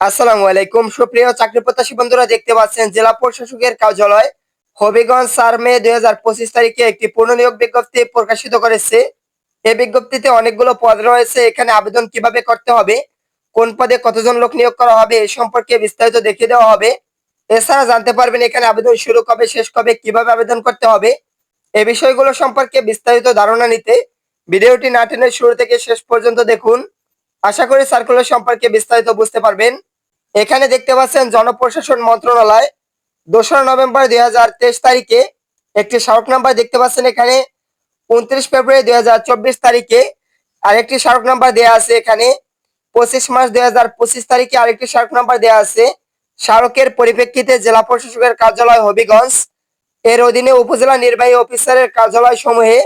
আসসালামু আলাইকুম। সুপ্রিয় চাকরি প্রত্যাশী বন্ধুরা, দেখতে পাচ্ছেন জেলা প্রশাসকের কার্যালয় হবিগঞ্জ চার মে দুই হাজার পঁচিশ তারিখে একটি পুনর্নিয়োগ বিজ্ঞপ্তি প্রকাশিত করেছে। এই বিজ্ঞপ্তিতে অনেকগুলো পদ রয়েছে। এখানে আবেদন কীভাবে করতে হবে, কোন পদে কতজন লোক নিয়োগ করা হবে এই সম্পর্কে বিস্তারিত দেখিয়ে দেওয়া হবে। এছাড়া জানতে পারবেন এখানে আবেদন শুরু কবে, শেষ কবে, কীভাবে আবেদন করতে হবে এই বিষয়গুলো সম্পর্কে বিস্তারিত ধারণা নিতে ভিডিওটি না শুরু থেকে শেষ পর্যন্ত দেখুন। আশা করি সার্কুলার সম্পর্কে বিস্তারিত বুঝতে পারবেন। এখানে দেখতে পাচ্ছেন জনপ্রশাসন মন্ত্রণালয়, দোসরা নভেম্বর দুই তারিখে একটি স্মারক নাম্বার দেখতে পাচ্ছেন এখানে, উনত্রিশ ফেব্রুয়ারি দুই হাজার চব্বিশ তারিখে আরেকটি স্মারক নাম্বার দেওয়া আছে এখানে, পঁচিশ মার্চ দুই তারিখে আরেকটি স্মারক নাম্বার দেওয়া আছে, স্মারকের পরিপ্রেক্ষিতে জেলা প্রশাসকের কার্যালয় হবিগঞ্জ, এর অধীনে উপজেলা নির্বাহী অফিসারের কার্যালয় সমূহে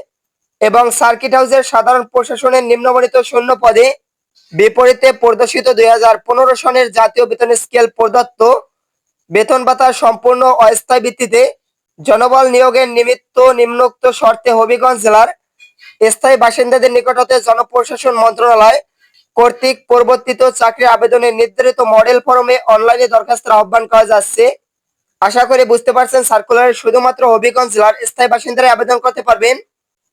এবং সার্কিট হাউসের সাধারণ প্রশাসনের নিম্নবর্ণিত শূন্য পদে বিপরীতে প্রদর্শিত দুই পনেরো সনের জাতীয় বেতন স্কেল প্রদত্ত বেতন ভাতা সম্পূর্ণ অস্থায়ী ভিত্তিতে জনবল নিয়োগের নিমিত্ত নিম্নোক্ত শর্তে হবিগঞ্জ জেলার স্থায়ী বাসিন্দাদের নিকট হতে জনপ্রশাসন মন্ত্রণালয় কর্তৃক পরিবর্তিত চাকরি আবেদনের নির্ধারিত মডেল ফরমে অনলাইনে দরখাস্তের আহ্বান করা যাচ্ছে। আশা করি বুঝতে পারছেন, সার্কুলারে শুধুমাত্র হবিগঞ্জ জেলার স্থায়ী বাসিন্দারা আবেদন করতে পারবেন।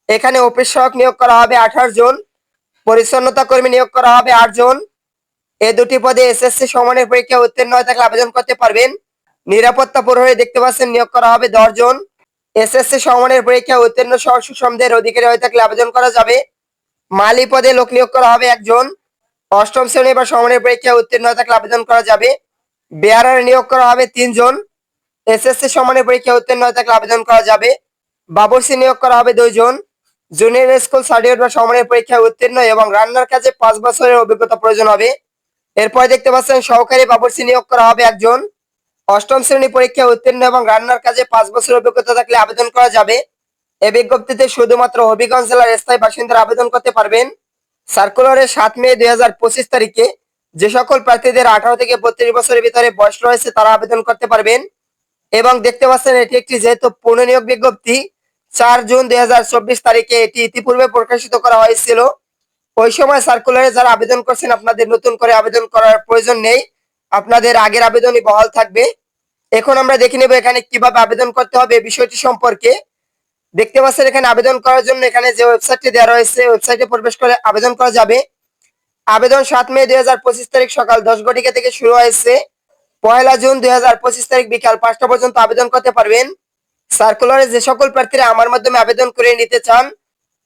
এখানে অফিস সহায়ক নিয়োগ করা হবে আঠাশ জন। পরিচ্ছন্নতা কর্মী নিয়োগ করা হবে আট জন। এই দুটি পদে এসএসসি সমানের পরীক্ষা উত্তীর্ণ হয়ে থাকলে আবেদন করতে পারবেন। নিরাপত্তা প্রহরী দেখতে পাচ্ছেন নিয়োগ করা হবে দশ জন। এসএসসি সমানের পরীক্ষা উত্তীর্ণ সহ সুসমদের অধিকারী হয়ে থাকলে আবেদন করা যাবে। মালি পদে লোক নিয়োগ করা হবে একজন অষ্টম শ্রেণি বা সমানের পরীক্ষা উত্তীর্ণ হয়ে থাকলে আবেদন করা যাবে। বেয়ারার নিয়োগ করা হবে তিনজন এসএসসি সমানের পরীক্ষা উত্তীর্ণ হয়ে থাকলে আবেদন করা যাবে। বাবরসি নিয়োগ করা হবে দুইজন জুনিয়র স্কুল সার্টিফিকেট বা সমানের পরীক্ষায় উত্তীর্ণ এবং রান্নার কাজে পাঁচ বছরের অভিজ্ঞতা প্রয়োজন হবে। এরপর দেখতে পাচ্ছেন সহকারী বাবরসি নিয়োগ করা হবে একজন। অষ্টম শ্রেণি পরীক্ষায় উত্তীর্ণ এবং রান্নার কাজে পাঁচ বছরের অভিজ্ঞতা থাকলে আবেদন করা যাবে। এই বিজ্ঞপ্তিতে শুধুমাত্র হবিগঞ্জ জেলার স্থায়ী বাসিন্দারা আবেদন করতে পারবেন। সার্কুলারের সাত মে দুই হাজার পঁচিশ তারিখে যে সকল প্রার্থীদের আঠারো থেকে বত্রিশ বছরের ভিতরে বয়স রয়েছে তারা আবেদন করতে পারবেন। এবং দেখতে পাচ্ছেন এটি একটি যেহেতু পুনর্নিয়োগ বিজ্ঞপ্তি চার জুন দুই তারিখে এটি ইতিপূর্বে প্রকাশিত করা হয়েছিল। ওই সময় সার্কুলারে যারা আবেদন করছেন, আপনাদের নতুন করে আবেদন করার প্রয়োজন নেই। আপনাদের আগের আবেদনই বহাল থাকবে। এখন আমরা দেখে নেব এখানে কীভাবে আবেদন করতে হবে বিষয়টি সম্পর্কে। দেখতে পাচ্ছেন, এখানে আবেদন করার জন্য এখানে যে ওয়েবসাইটটি দেওয়া রয়েছে ওয়েবসাইটে প্রবেশ করে আবেদন করা যাবে। আবেদন সাত মে দুই হাজার পঁচিশ তারিখ সকাল দশ ঘটিকা থেকে শুরু হয়েছে। পয়লা জুন দুই হাজার পঁচিশ তারিখ বিকাল পাঁচটা পর্যন্ত আবেদন করতে পারবেন। সার্কুলারে যে সকল প্রার্থীরা আমার মাধ্যমে আবেদন করে নিতে চান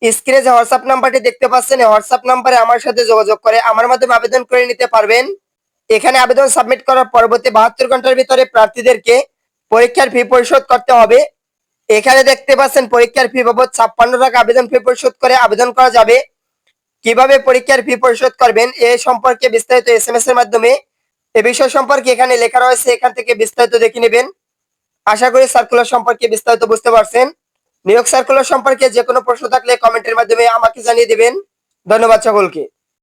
স্ক্রিনে যে হোয়াটসঅ্যাপ নাম্বারটি দেখতে পাচ্ছেন হোয়াটসঅ্যাপ নাম্বারে আমার সাথে যোগাযোগ করে আমার মাধ্যমে আবেদন করে নিতে পারবেন। এখানে আবেদন সাবমিট করার পরবর্তী বাহাত্তর ঘণ্টার ভিতরে প্রার্থীদেরকে পরীক্ষার ফি পরিশোধ করতে হবে। এখানে দেখতে পাচ্ছেন, পরীক্ষার ফি বাবদ ছাপ্পান্ন টাকা আবেদন ফি পরিশোধ করে আবেদন করা যাবে। কীভাবে পরীক্ষার ফি পরিশোধ করবেন, এ সম্পর্কে বিস্তারিত এস এম এস এর মাধ্যমে। এ বিষয় সম্পর্কে এখানে লেখা রয়েছে, এখান থেকে বিস্তারিত দেখে নেবেন। আশা করি সার্কুলার সম্পর্কে বিস্তারিত বুঝতে পারছেন। নিয়োগ সার্কুলার সম্পর্কে যে কোনো প্রশ্ন থাকলে কমেন্টের মাধ্যমে আমাকে জানিয়ে দেবেন। ধন্যবাদ সকলকে।